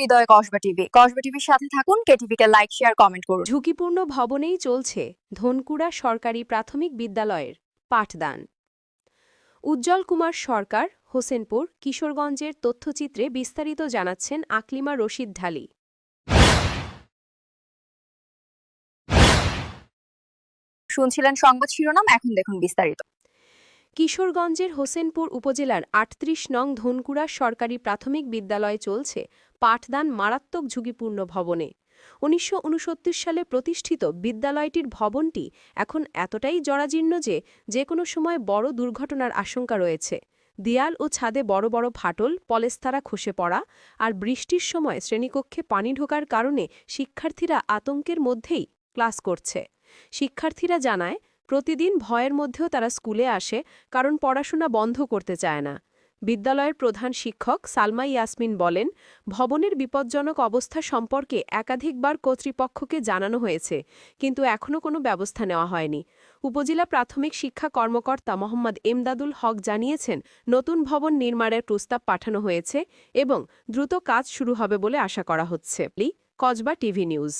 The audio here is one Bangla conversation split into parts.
হৃদয় কসবা টিভি। কসবা টিভির সাথে থাকুন কেটিভি কে লাইক শেয়ার কমেন্ট করুন। ঝুঁকিপূর্ণ ভবনেই চলছে ধনকুড়া সরকারি প্রাথমিক বিদ্যালয়ের পাঠদান। উজ্জ্বল কুমার সরকার হোসেনপুর কিশোরগঞ্জের তথ্যচিত্রে বিস্তারিত জানাচ্ছেন আকলিমা রশিদ ঢালি। শুনছিলেন সংবাদ শিরোনাম এখন দেখুন বিস্তারিত। কিশোরগঞ্জের হোসেনপুর উপজেলার আটত্রিশ নং ধনকুড়া সরকারি প্রাথমিক বিদ্যালয়ে চলছে পাঠদান মারাত্মক ঝুঁকিপূর্ণ ভবনে। উনিশশো সালে প্রতিষ্ঠিত বিদ্যালয়টির ভবনটি এখন এতটাই জরাজীর্ণ যে যে কোনো সময় বড় দুর্ঘটনার আশঙ্কা রয়েছে। দেয়াল ও ছাদে বড় বড় ফাটল, পলেস্তারা খসে পড়া আর বৃষ্টির সময় শ্রেণীকক্ষে পানি ঢোকার কারণে শিক্ষার্থীরা আতঙ্কের মধ্যেই ক্লাস করছে। শিক্ষার্থীরা জানায় প্রতিদিন ভয়ের মধ্যেও তারা স্কুলে আসে, কারণ পড়াশোনা বন্ধ করতে চায় না। বিদ্যালয়ের প্রধান শিক্ষক সালমা ইয়াসমিন বলেন, ভবনের বিপজ্জনক অবস্থা সম্পর্কে একাধিকবার কর্তৃপক্ষকে জানানো হয়েছে, কিন্তু এখনও কোনো ব্যবস্থা নেওয়া হয়নি। উপজেলা প্রাথমিক শিক্ষা কর্মকর্তা মোহাম্মদ এমদাদুল হক জানিয়েছেন, নতুন ভবন নির্মাণের প্রস্তাব পাঠানো হয়েছে এবং দ্রুত কাজ শুরু হবে বলে আশা করা হচ্ছে। কজবা টিভি নিউজ।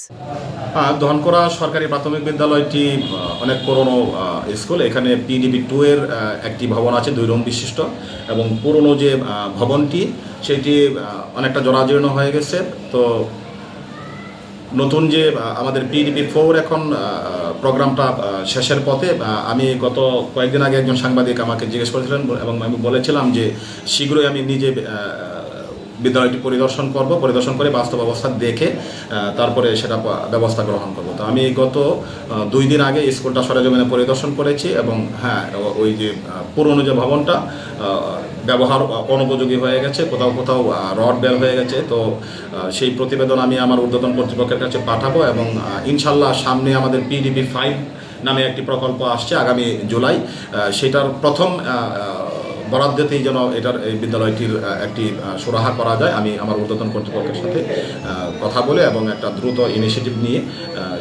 ধনকরা সরকারি প্রাথমিক বিদ্যালয়টি অনেক পুরনো স্কুল। এখানে পিডিবি টু এর একটি ভবন আছে, দুই রুম বিশিষ্ট। এবং পুরনো যে ভবনটি, সেটি অনেকটা জরাজীর্ণ হয়ে গেছে। তো নতুন যে আমাদের পিডিপি ফোর এখন প্রোগ্রামটা শেষের পথে আমি গত কয়েকদিন আগে একজন সাংবাদিক আমাকে জিজ্ঞেস করেছিলেন এবং আমি বলেছিলাম যে শীঘ্রই আমি নিজে বিদ্যালয়টি পরিদর্শন করব, পরিদর্শন করে বাস্তব অবস্থা দেখে তারপরে সেটা ব্যবস্থা গ্রহণ করব। তো আমি গত দুই দিন আগে স্কুলটা সরেজমিনে পরিদর্শন করেছি এবং হ্যাঁ ওই যে পুরনো যে ভবনটা ব্যবহার অনুপযোগী হয়ে গেছে, কোথাও কোথাও রড বের হয়ে গেছে। তো সেই প্রতিবেদন আমি আমার ঊর্ধ্বতন কর্তৃপক্ষের কাছে পাঠাবো এবং ইনশাল্লাহ সামনে আমাদের পিডিপি ফাইভ নামে একটি প্রকল্প আসছে আগামী জুলাই। সেটার প্রথম বরাদ্দেতেই যেন এটার এই বিদ্যালয়টির একটি সুরাহা করা যায়। আমি আমার ঊর্ধ্বতন কর্তৃপক্ষের সাথে কথা বলে এবং একটা দ্রুত ইনিশিয়েটিভ নিয়ে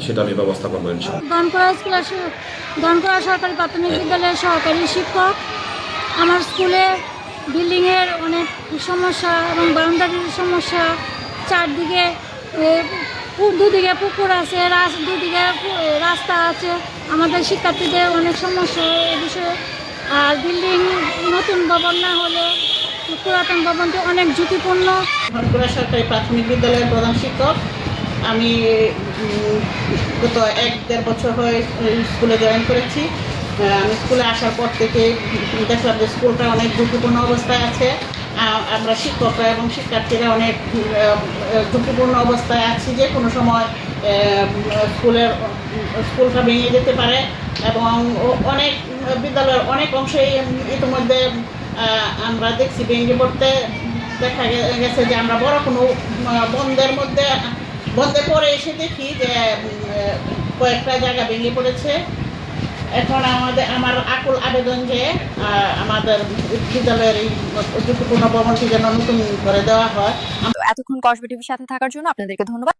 সেটা আমি ব্যবস্থা করব দনকড়া স্কুলের সে- দনকড়া সরকারি প্রাথমিক বিদ্যালয়ের সহকারী শিক্ষক। আমার স্কুলে বিল্ডিংয়ের অনেক সমস্যা এবং বাউন্ডারির সমস্যা। চারদিকে দুদিকে পুকুর আছে দুদিকে রাস্তা আছে। আমাদের শিক্ষার্থীদের অনেক সমস্যা এ বিষয়ে আর বিল্ডিং নতুন ভবন না হলে পুরাতন ভবনটি অনেক ঝুঁকিপূর্ণ। ধনকুড়া সরকারি প্রাথমিক বিদ্যালয়ের প্রধান শিক্ষক। আমি গত এক দেড় বছর হয়ে স্কুলে জয়েন করেছি। আমি স্কুলে আসার পর থেকে দেখলাম যে স্কুলটা অনেক ঝুঁকিপূর্ণ অবস্থায় আছে। আমরা শিক্ষকরা এবং শিক্ষার্থীরা অনেক ঝুঁকিপূর্ণ অবস্থায় আছি। যে কোনো সময় স্কুলের, স্কুলটা ভেঙে যেতে পারে এবং অনেক বিদ্যালয়ের অনেক অংশেই ইতিমধ্যে আমরা দেখছি ভেঙে পড়তে। দেখা গেছে যে আমরা বড় কোনো বন্ধের মধ্যে, বন্ধে পরে এসে দেখি যে কয়েকটা জায়গা ভেঙে পড়েছে। এখন আমাদের, আমার আকুল আবেদন যে আমাদের বিদ্যালয়ের এই ঝুঁকিপূর্ণ ভবনটি যেন নতুন করে দেওয়া হয়। এতক্ষণ কসবা সাথে থাকার জন্য আপনাদেরকে ধন্যবাদ।